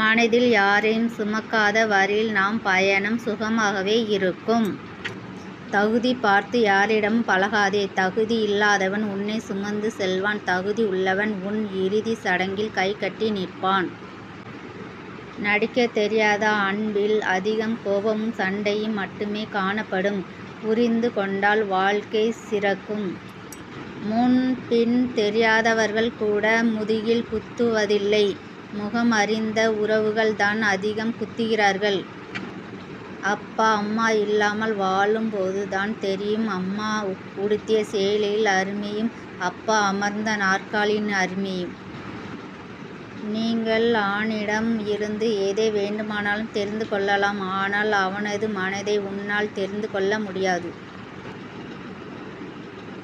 மனதில் யாரையும் சுமக்காத வரையில் நாம் பயணம் சுகமாகவே இருக்கும். தகுதி பார்த்து யாரிடமும் பழகாதே. தகுதி இல்லாதவன் உன்னை சுமந்து செல்வான் தகுதி உள்ளவன் உன் இறுதி சடங்கில் கைகட்டி நிற்பான். நடிக்கத் தெரியாத அன்பில் அதிகம் கோபமும் சண்டையும் மட்டுமே காணப்படும். புரிந்து கொண்டால் வாழ்க்கை சிறக்கும். முன் பின் தெரியாதவர்கள் கூட முதுகில் குத்துவதில்லை. முகம் அறிந்த உறவுகள் தான் அதிகம் குத்துகிறார்கள். அப்பா அம்மா இல்லாமல் வாழும் போது தான் தெரியும் அம்மா உடுத்திய சேலையின் அருமையும் அப்பா அமர்ந்த நாற்காலியின் அருமையும். நீங்கள் ஆணிடம் இருந்து எதை வேண்டுமானாலும் தெரிந்து கொள்ளலாம். ஆனால் அவனது மனதை உன்னால் தெரிந்து கொள்ள முடியாது.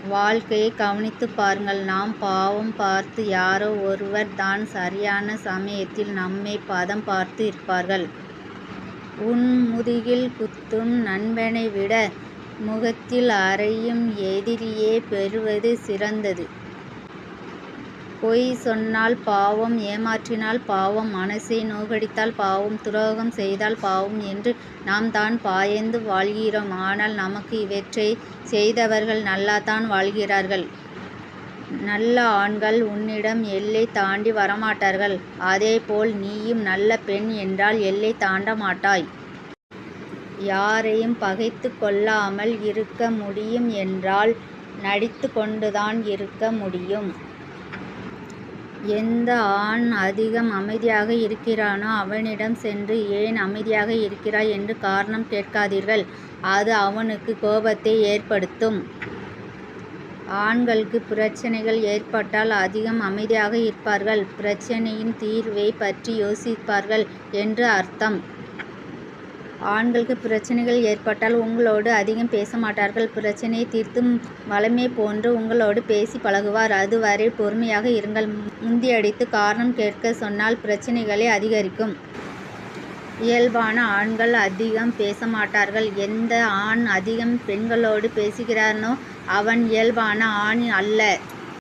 வாழ்க்கையை கவனித்துப் பாருங்கள். நாம் பாவம் பார்த்து யாரோ ஒருவர் தான் சரியான சமயத்தில் நம்மை பதம் பார்த்து இருப்பார்கள். உன் முதுகில் குத்தும் நண்பனை விட முகத்தில் அறையும் எதிரியே பெறுவது சிறந்தது. பொய் சொன்னால் பாவம் ஏமாற்றினால் பாவம் மனசை நோகடித்தால் பாவம் துரோகம் செய்தால் பாவம் என்று நாம் தான் பாயந்து வாழ்கிறோம். ஆனால் நமக்கு இவற்றை செய்தவர்கள் நல்லாத்தான் வாழ்கிறார்கள். நல்ல ஆண்கள் உன்னிடம் எல்லை தாண்டி வரமாட்டார்கள். அதேபோல் நீயும் நல்ல பெண் என்றால் எல்லை தாண்ட மாட்டாய். யாரையும் பகைத்து கொள்ளாமல் இருக்க முடியும் என்றால் நடித்து கொண்டுதான் இருக்க முடியும். எந்த ஆண் அதிகம் அமைதியாக இருக்கிறானோ அவனிடம் சென்று ஏன் அமைதியாக இருக்கிறாய் என்று காரணம் கேட்காதீர்கள். அது அவனுக்கு கோபத்தை ஏற்படுத்தும். ஆண்களுக்கு பிரச்சனைகள் ஏற்பட்டால் அதிகம் அமைதியாக இருப்பார்கள். பிரச்சனையின் தீர்வைப் பற்றி யோசிப்பார்கள் என்று அர்த்தம். ஆண்களுக்கு பிரச்சனைகள் ஏற்பட்டால் உங்களோடு அதிகம் பேச மாட்டார்கள் பிரச்சனையை தீர்த்தும் வழமை போன்று உங்களோடு பேசி பழகுவார். அதுவரை பொறுமையாக இருங்கள். முந்தியடித்து காரணம் கேட்க சொன்னால் பிரச்சனைகளை அதிகரிக்கும். இயல்பான ஆண்கள் அதிகம் பேச மாட்டார்கள் எந்த ஆண் அதிகம் பெண்களோடு பேசுகிறானோ அவன் இயல்பான ஆண் அல்ல.